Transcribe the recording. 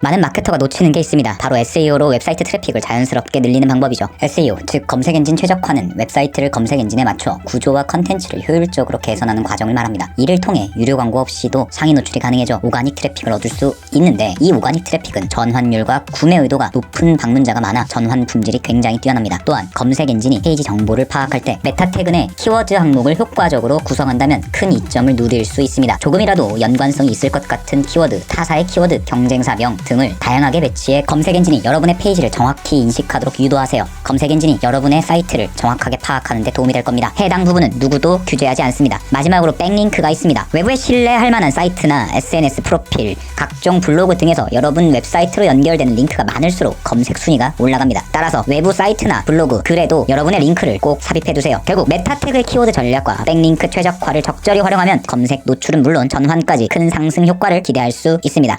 많은 마케터가 놓치는 게 있습니다. 바로 SEO로 웹사이트 트래픽을 자연스럽게 늘리는 방법이죠. SEO, 즉 검색 엔진 최적화는 웹사이트를 검색 엔진에 맞춰 구조와 컨텐츠를 효율적으로 개선하는 과정을 말합니다. 이를 통해 유료 광고 없이도 상위 노출이 가능해져 오가닉 트래픽을 얻을 수 있는데 이 오가닉 트래픽은 전환율과 구매 의도가 높은 방문자가 많아 전환 품질이 굉장히 뛰어납니다. 또한 검색 엔진이 페이지 정보를 파악할 때 메타 태그 내 키워드 항목을 효과적으로 구성한다면 큰 이점을 누릴 수 있습니다. 조금이라도 연관성이 있을 것 같은 키워드, 타사의 키워드, 경쟁사명 등을 다양하게 배치해 검색 엔진이 여러분의 페이지를 정확히 인식하도록 유도하세요. 검색 엔진이 여러분의 사이트를 정확하게 파악하는 데 도움이 될 겁니다. 해당 부분은 누구도 규제하지 않습니다. 마지막으로 백링크가 있습니다. 외부에 신뢰할 만한 사이트나 SNS 프로필, 각종 블로그 등에서 여러분 웹사이트로 연결되는 링크가 많을수록 검색 순위가 올라갑니다. 따라서 외부 사이트나 블로그, 글에도 여러분의 링크를 꼭 삽입해 두세요. 결국 메타 태그의 키워드 전략과 백링크 최적화를 적절히 활용하면 검색 노출은 물론 전환까지 큰 상승 효과를 기대할 수 있습니다.